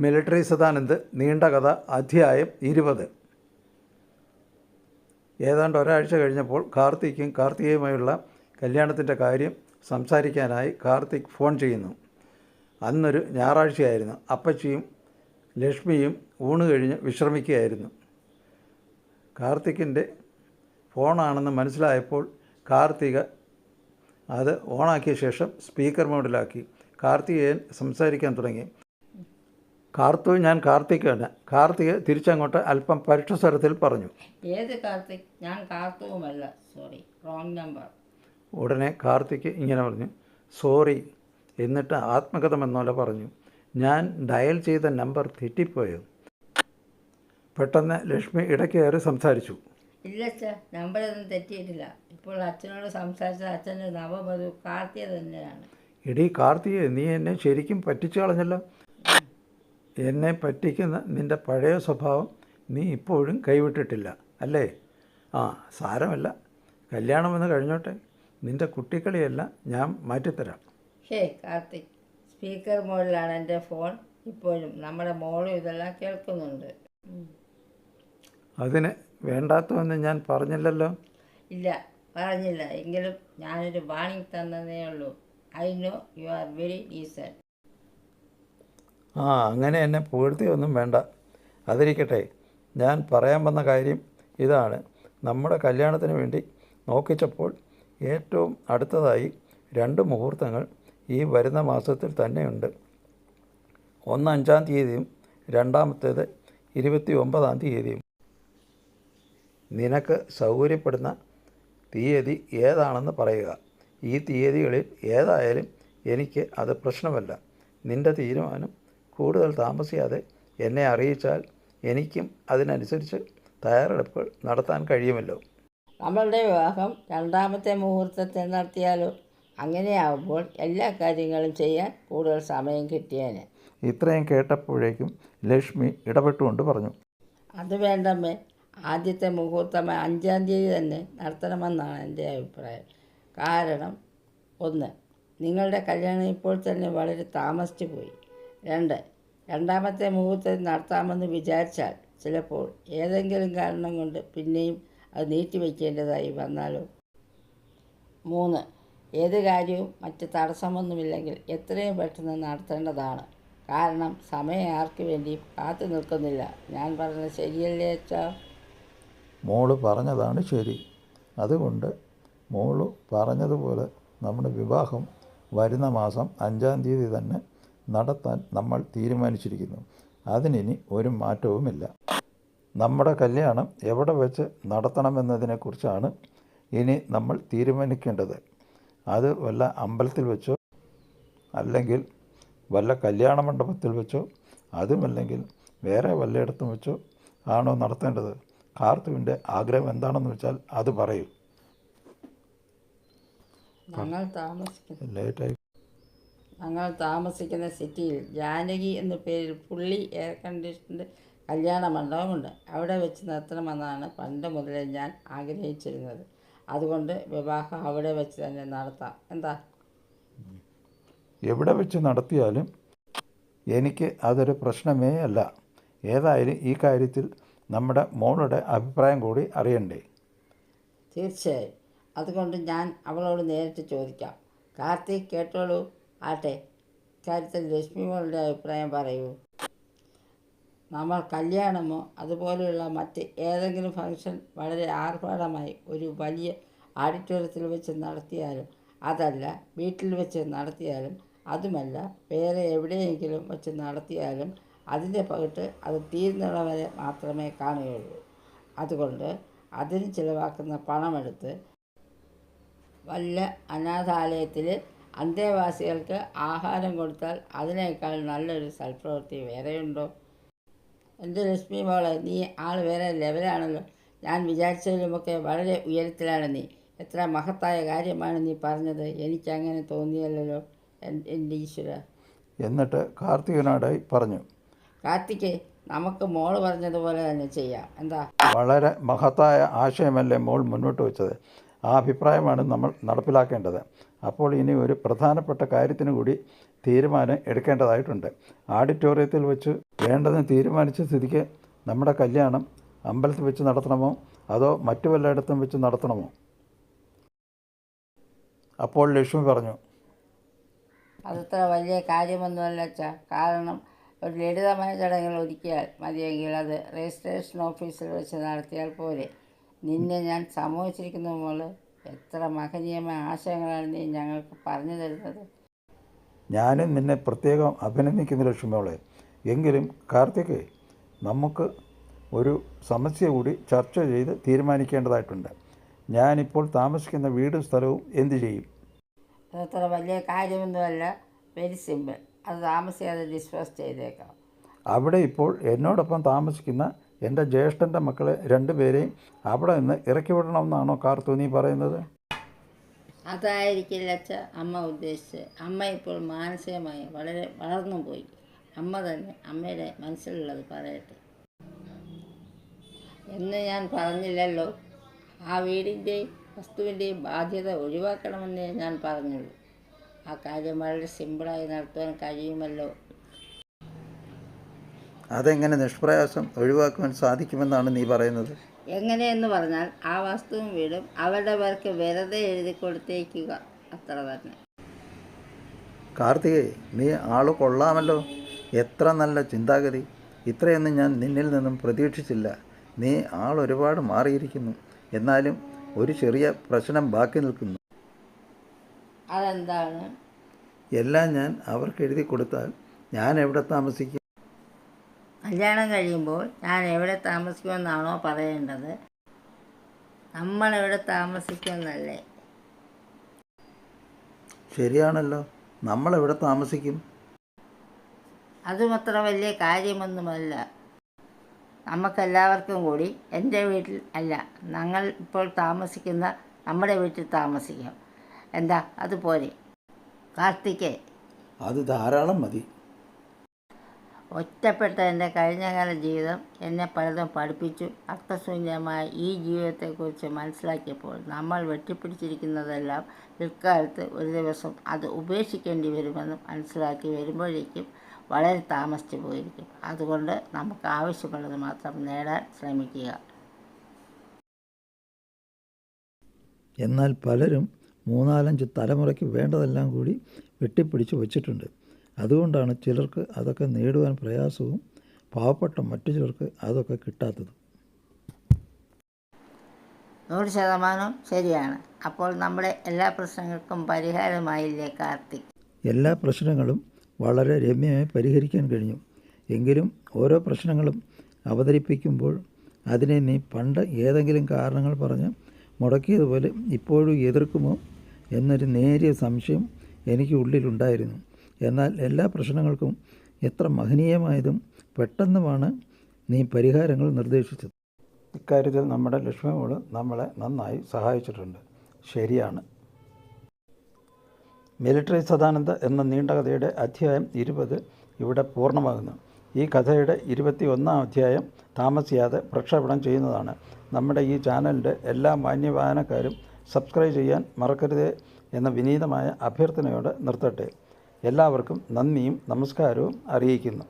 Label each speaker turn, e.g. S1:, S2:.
S1: Military Sadanand നീണ്ട കഥ അധ്യായം ഇരുപത്. ഏതാണ്ട് ഒരാഴ്ച കഴിഞ്ഞപ്പോൾ കാർത്തിക്കും കാർത്തികയുമായുള്ള കല്യാണത്തിന്റെ കാര്യം സംസാരിക്കാനായി കാർത്തിക് ഫോൺ ചെയ്യുന്നു. അന്നൊരു ഞായറാഴ്ചയായിരുന്നു. അപ്പച്ചിയും ലക്ഷ്മിയും ഊണ് കഴിഞ്ഞ് വിശ്രമിക്കുകയായിരുന്നു. കാർത്തിക്കിന്റെ ഫോണാണെന്ന് മനസ്സിലായപ്പോൾ കാർത്തിക അത് ഓണാക്കിയ ശേഷം സ്പീക്കർ മോഡിലാക്കി. കാർത്തികേയൻ സംസാരിക്കാൻ തുടങ്ങി. കാർത്തു ഞാൻ കാർത്തിക്കാണ് കാർത്തിക് തിരിച്ചങ്ങോട്ട് അല്പം പരുഷ സ്വരത്തിൽ പറഞ്ഞു.
S2: ഏത് കാർത്തിക് ഞാൻ കാർത്തുവുമല്ല. സോറി റോങ് നമ്പർ
S1: ഉടനെ കാർത്തിക് ഇങ്ങനെ പറഞ്ഞു. സോറി എന്നിട്ട് ആത്മകഥമെന്നോലെ പറഞ്ഞു. ഞാൻ ഡയൽ ചെയ്ത നമ്പർ തെറ്റിപ്പോയോ? പെട്ടെന്ന് ലക്ഷ്മി ഇടയ്ക്ക് കയറി സംസാരിച്ചു.
S2: ഇല്ല അച്ഛാ നമ്പറൊന്നും തെറ്റിയിട്ടില്ല. ഇപ്പോൾ അച്ഛനോട് സംസാരിച്ച അച്ഛന്റെ നവവധു കാർത്തിക തന്നെയാണ്.
S1: എടീ കാർത്തിക നീ എന്നെ ശരിക്കും പറ്റിച്ചു കളഞ്ഞല്ലോ. എന്നെ പറ്റിക്കുന്ന നിന്റെ പഴയ സ്വഭാവം നീ ഇപ്പോഴും കൈവിട്ടിട്ടില്ല അല്ലേ? ആ സാരമല്ല. കല്യാണം വന്ന് കഴിഞ്ഞോട്ടെ. നിന്റെ കുട്ടിക്കളിയെല്ലാം ഞാൻ മാറ്റിത്തരാം.
S2: ഹേ കാർത്തിക് സ്പീക്കർ മോഡിലാണ് എന്റെ ഫോൺ ഇപ്പോഴും. നമ്മുടെ മോളും ഇതെല്ലാം കേൾക്കുന്നുണ്ട്.
S1: അതിന് വേണ്ടാത്തതെന്ന് ഞാൻ പറഞ്ഞില്ലല്ലോ?
S2: ഇല്ല പറഞ്ഞില്ല. എങ്കിലും ഞാനൊരു വാണിംഗ് തന്നതേ ഉള്ളൂ. I know you are very decent.
S1: ആ അങ്ങനെ എന്നെ പുകഴ്ത്തിയൊന്നും വേണ്ട. അതിരിക്കട്ടെ ഞാൻ പറയാൻ വന്ന കാര്യം ഇതാണ്. നമ്മുടെ കല്യാണത്തിന് വേണ്ടി നോക്കിച്ചപ്പോൾ ഏറ്റവും അടുത്തതായി രണ്ട് മുഹൂർത്തങ്ങൾ ഈ വരുന്ന മാസത്തിൽ തന്നെയുണ്ട്. ഒന്ന് അഞ്ചാം തീയതിയും രണ്ടാമത്തേത് ഇരുപത്തി ഒമ്പതാം തീയതിയും. നിനക്ക് സൗകര്യപ്പെടുന്ന തീയതി ഏതാണെന്ന് പറയുക. ഈ തീയതികളിൽ ഏതായാലും എനിക്ക് അത് പ്രശ്നമല്ല. നിന്റെ തീരുമാനം കൂടുതൽ താമസിയാതെ എന്നെ അറിയിച്ചാൽ എനിക്കും അതിനനുസരിച്ച് തയ്യാറെടുപ്പ് നടത്താൻ കഴിയുമല്ലോ.
S2: നമ്മളുടെ വിവാഹം രണ്ടാമത്തെ മുഹൂർത്തത്തിൽ നടത്തിയാലോ? അങ്ങനെയാവുമ്പോൾ എല്ലാ കാര്യങ്ങളും ചെയ്യാൻ കൂടുതൽ സമയം കിട്ടിയേനെ.
S1: ഇത്രയും കേട്ടപ്പോഴേക്കും ലക്ഷ്മി ഇടപെട്ടുകൊണ്ട് പറഞ്ഞു.
S2: അത് വേണ്ടമ്മേ ആദ്യത്തെ മുഹൂർത്തം അഞ്ചാം തീയതി തന്നെ നടത്തണമെന്നാണ് എന്റെ അഭിപ്രായം. കാരണം ഒന്ന് നിങ്ങളുടെ കല്യാണം ഇപ്പോൾ തന്നെ വളരെ താമസിച്ചു പോയി രണ്ട്. രണ്ടാമത്തെ മുഹൂർത്തത്തിൽ നടത്താമെന്ന് വിചാരിച്ചാൽ ചിലപ്പോൾ ഏതെങ്കിലും കാരണം കൊണ്ട് പിന്നെയും അത് നീട്ടിവെക്കേണ്ടതായി വന്നാലോ? മൂന്ന്. ഏത് കാര്യവും മറ്റ് തടസ്സമൊന്നുമില്ലെങ്കിൽ എത്രയും പെട്ടെന്ന് നടത്തേണ്ടതാണ്. കാരണം സമയം ആർക്കു വേണ്ടിയും കാത്തു നിൽക്കുന്നില്ല. ഞാൻ പറഞ്ഞത് ശരിയല്ലേ അച്ഛാ?
S1: മോൾ പറഞ്ഞതാണ് ശരി. അതുകൊണ്ട് മോൾ പറഞ്ഞതുപോലെ നമ്മുടെ വിവാഹം വരുന്ന മാസം അഞ്ചാം തീയതി തന്നെ നടത്താൻ നമ്മൾ തീരുമാനിച്ചിരിക്കുന്നു. അതിനി ഒരു മാറ്റവുമില്ല. നമ്മുടെ കല്യാണം എവിടെ വെച്ച് നടത്തണമെന്നതിനെക്കുറിച്ചാണ് ഇനി നമ്മൾ തീരുമാനിക്കേണ്ടത്. അത് വല്ല അമ്പലത്തിൽ വെച്ചോ അല്ലെങ്കിൽ വല്ല കല്യാണ മണ്ഡപത്തിൽ വെച്ചോ അതുമല്ലെങ്കിൽ വേറെ വല്ലയിടത്തും വെച്ചോ ആണോ നടത്തേണ്ടത്? കാർത്തുവിന്റെ ആഗ്രഹം എന്താണെന്ന് വെച്ചാൽ അത് പറയും. ലേറ്റായി
S2: ഞങ്ങൾ താമസിക്കുന്ന സിറ്റിയിൽ ജാനകി എന്ന പേരിൽ പുള്ളി എയർ കണ്ടീഷൻഡ് കല്യാണ മണ്ഡപമുണ്ട്. അവിടെ വെച്ച് നിർത്തണമെന്നാണ് പണ്ട് മുതലേ ഞാൻ ആഗ്രഹിച്ചിരുന്നത്. അതുകൊണ്ട് വിവാഹം അവിടെ വെച്ച് തന്നെ നടത്താം. എന്താ?
S1: എവിടെ വെച്ച് നടത്തിയാലും എനിക്ക് അതൊരു പ്രശ്നമേ അല്ല. ഏതായാലും ഈ കാര്യത്തിൽ നമ്മുടെ മോളുടെ അഭിപ്രായം കൂടി അറിയണ്ടേ?
S2: തീർച്ചയായും. അതുകൊണ്ട് ഞാൻ അവളോട് നേരിട്ട് ചോദിക്കാം. കാർത്തിക് കേട്ടോളൂ. ആട്ടെ കാര്യത്തിൽ ലക്ഷ്മിമോളുടെ അഭിപ്രായം പറയൂ. നമ്മൾ കല്യാണമോ അതുപോലെയുള്ള മറ്റ് ഏതെങ്കിലും ഫംഗ്ഷൻ വളരെ ആർഭാടമായി ഒരു വലിയ ആഡിറ്റോറിയത്തിൽ വെച്ച് നടത്തിയാലും അതല്ല വീട്ടിൽ വെച്ച് നടത്തിയാലും അതുമല്ല വേറെ എവിടെയെങ്കിലും വെച്ച് നടത്തിയാലും അതിന്റെ പകിട്ട് അത് തീരുന്നവരെ മാത്രമേ കാണുകയുള്ളൂ. അതുകൊണ്ട് അതിന് ചിലവാക്കുന്ന പണമെടുത്ത് വല്ല അനാഥാലയത്തിൽ അന്തേവാസികൾക്ക് ആഹാരം കൊടുത്താൽ അതിനേക്കാൾ നല്ലൊരു സൽപ്രവൃത്തി വേറെയുണ്ടോ? എന്റെ ലക്ഷ്മി മോളെ നീ ആൾ വേറെ ലെവലാണല്ലോ. ഞാൻ വിചാരിച്ചതിലുമൊക്കെ വളരെ ഉയരത്തിലാണ് നീ. എത്ര മഹത്തായ കാര്യമാണ് നീ പറഞ്ഞത്. എനിക്കങ്ങനെ തോന്നിയല്ലോ എൻ- എന്റെ ഈശ്വര.
S1: എന്നിട്ട് കാർത്തികനോടായി പറഞ്ഞു.
S2: കാർത്തികേ നമുക്ക് മോൾ പറഞ്ഞതുപോലെ തന്നെ ചെയ്യാം. എന്താ?
S1: വളരെ മഹത്തായ ആശയമല്ലേ മോൾ മുന്നോട്ട് വെച്ചത്? ആ അഭിപ്രായമാണ് നമ്മൾ നടപ്പിലാക്കേണ്ടത്. അപ്പോൾ ഇനി ഒരു പ്രധാനപ്പെട്ട കാര്യത്തിന് കൂടി തീരുമാനം എടുക്കേണ്ടതായിട്ടുണ്ട്. ഓഡിറ്റോറിയത്തിൽ വെച്ച് വേണ്ടതെന്ന് തീരുമാനിച്ച സ്ഥിതിക്ക് നമ്മുടെ കല്യാണം അമ്പലത്തിൽ വെച്ച് നടത്തണമോ? അതോ മറ്റു വല്ലയിടത്തും വെച്ച് നടത്തണമോ? അപ്പോൾ ലക്ഷ്മി പറഞ്ഞു.
S2: അതത്ര വലിയ കാര്യമൊന്നുമല്ല അച്ഛാ. കാരണം ഒരു ലളിതമായ ചടങ്ങുകൾ ഒരുക്കിയാൽ മതിയെങ്കിൽ അത് രജിസ്ട്രേഷൻ ഓഫീസിൽ വെച്ച് നടത്തിയാൽ പോലെ നിന്നെ ഞാൻ സമൂഹിച്ചിരിക്കുന്ന മോൾ എത്ര മഹനീയമായ ആശയങ്ങളാണ് നീ ഞങ്ങൾക്ക് പറഞ്ഞു തരുന്നത്.
S1: ഞാനും നിന്നെ പ്രത്യേകം അഭിനന്ദിക്കുന്ന ലക്ഷ്മിയോളെ എങ്കിലും കാർത്തിക് നമുക്ക് ഒരു സമസ്യ കൂടി ചർച്ച ചെയ്ത് തീരുമാനിക്കേണ്ടതായിട്ടുണ്ട്. ഞാനിപ്പോൾ താമസിക്കുന്ന വീടും സ്ഥലവും എന്തു ചെയ്യും?
S2: അതത്ര വലിയ കാര്യമൊന്നുമല്ല. വെരി സിമ്പിൾ അത് താമസിയാതെ ഡിസ്പോസ് ചെയ്തേക്കാം.
S1: അവിടെ ഇപ്പോൾ എന്നോടൊപ്പം താമസിക്കുന്ന എന്റെ ജ്യേഷ്ഠന്റെ മക്കളെ രണ്ടുപേരെയും അവിടെ നിന്ന് ഇറക്കി വിടണമെന്നാണോ കാർത്തു നീ പറയുന്നത്?
S2: അതായിരിക്കില്ല അച്ഛ അമ്മ ഉദ്ദേശിച്ച് അമ്മ ഇപ്പോൾ മാനസികമായി വളരെ വളർന്നു പോയി അമ്മ തന്നെ അമ്മയുടെ മനസ്സിലുള്ളത് പറയട്ടെ. എന്ന് ഞാൻ പറഞ്ഞില്ലല്ലോ. ആ വീടിന്റെയും വസ്തുവിന്റെയും ബാധ്യത ഒഴിവാക്കണമെന്നേ ഞാൻ പറഞ്ഞുള്ളൂ. ആ കാര്യം വളരെ സിമ്പിളായി നടത്തുവാൻ കഴിയുമല്ലോ.
S1: അതെങ്ങനെ നിഷ്പ്രയാസം ഒഴിവാക്കുവാൻ സാധിക്കുമെന്നാണ് നീ പറയുന്നത്?
S2: എങ്ങനെയെന്ന് പറഞ്ഞാൽ ആ വസ്തുവും വീടും അവരുടെ പേർക്ക് വെറുതെ എഴുതി കൊടുത്തേക്കുക. അത്ര തന്നെ.
S1: കാർത്തികേ നീ ആൾ കൊള്ളാമല്ലോ. എത്ര നല്ല ചിന്താഗതി. ഇത്രയൊന്നും ഞാൻ നിന്നിൽ നിന്നും പ്രതീക്ഷിച്ചില്ല. നീ ആൾ ഒരുപാട് മാറിയിരിക്കുന്നു. എന്നാലും ഒരു ചെറിയ പ്രശ്നം ബാക്കി നിൽക്കുന്നു.
S2: അതെന്താണ്?
S1: എല്ലാം ഞാൻ അവർക്ക് എഴുതി കൊടുത്താൽ ഞാൻ എവിടെ താമസിക്കും?
S2: കല്യാണം കഴിയുമ്പോൾ ഞാൻ എവിടെ താമസിക്കുമെന്നാണോ പറയേണ്ടത്. നമ്മൾ എവിടെ താമസിക്കുമെന്നല്ലേ?
S1: ശരിയാണല്ലോ. നമ്മൾ എവിടെ താമസിക്കും?
S2: അതുമത്ര വലിയ കാര്യമൊന്നുമല്ല. നമുക്കെല്ലാവർക്കും കൂടി എന്റെ വീട്ടിൽ അല്ല ഞങ്ങൾ ഇപ്പോൾ താമസിക്കുന്ന നമ്മുടെ വീട്ടിൽ താമസിക്കാം. എന്താ? അതുപോലെ കാർത്തികേ.
S1: അത് ധാരാളം മതി.
S2: ഒറ്റപ്പെട്ട എന്റെ കഴിഞ്ഞകാല ജീവിതം എന്നെ പലതും പഠിപ്പിച്ചു. അർത്ഥശൂന്യമായ ഈ ജീവിതത്തെക്കുറിച്ച് മനസ്സിലാക്കിയപ്പോൾ നമ്മൾ വെട്ടിപ്പിടിച്ചിരിക്കുന്നതെല്ലാം പിൽക്കാലത്ത് ഒരു ദിവസം അത് ഉപേക്ഷിക്കേണ്ടി വരുമെന്ന് മനസ്സിലാക്കി വരുമ്പോഴേക്കും വളരെ താമസിച്ചു പോയിരിക്കും. അതുകൊണ്ട് നമുക്ക് ആവശ്യമുള്ളത് മാത്രം നേടാൻ ശ്രമിക്കുക.
S1: എന്നാൽ പലരും മൂന്നാലഞ്ച് തലമുറയ്ക്ക് വേണ്ടതെല്ലാം കൂടി വെട്ടിപ്പിടിച്ച് വച്ചിട്ടുണ്ട്. അതുകൊണ്ടാണ് ചിലർക്ക് അതൊക്കെ നേടുവാൻ പ്രയാസവും പാവപ്പെട്ട മറ്റു ചിലർക്ക് അതൊക്കെ കിട്ടാത്തതും.
S2: നൂറ് ശതമാനം ശരിയാണ്. അപ്പോൾ നമ്മുടെ എല്ലാ പ്രശ്നങ്ങൾക്കും പരിഹാരമായില്ലേ കാർത്തിക്?
S1: എല്ലാ പ്രശ്നങ്ങളും വളരെ രമ്യമായി പരിഹരിക്കാൻ കഴിഞ്ഞു. എങ്കിലും ഓരോ പ്രശ്നങ്ങളും അവതരിപ്പിക്കുമ്പോൾ അതിനെ നീ പണ്ട് ഏതെങ്കിലും കാരണങ്ങൾ പറഞ്ഞ് മുടക്കിയതുപോലെ ഇപ്പോഴും എതിർക്കുമോ എന്നൊരു നേരിയ സംശയം എനിക്ക് ഉള്ളിലുണ്ടായിരുന്നു. എന്നാൽ എല്ലാ പ്രശ്നങ്ങൾക്കും എത്ര മഹനീയമായതും പെട്ടെന്നുമാണ് നീ പരിഹാരങ്ങൾ നിർദ്ദേശിച്ചത്. ഇക്കാര്യത്തിൽ നമ്മുടെ ലക്ഷ്മിയോട് നമ്മളെ നന്നായി സഹായിച്ചിട്ടുണ്ട്. ശരിയാണ്. മിലിറ്ററി സദാനന്ദ എന്ന നീണ്ട കഥയുടെ അധ്യായം ഇരുപത് ഇവിടെ പൂർണമാകുന്നു. ഈ കഥയുടെ ഇരുപത്തി ഒന്നാം അധ്യായം താമസിയാതെ പ്രക്ഷേപണം ചെയ്യുന്നതാണ്. നമ്മുടെ ഈ ചാനലിന്റെ എല്ലാ മാന്യവായനക്കാരും സബ്സ്ക്രൈബ് ചെയ്യാൻ മറക്കരുതേ എന്ന വിനീതമായ അഭ്യർത്ഥനയോടെ നിർത്തട്ടെ. എല്ലാവർക്കും നന്ദിയും നമസ്കാരവും അറിയിക്കുന്നു.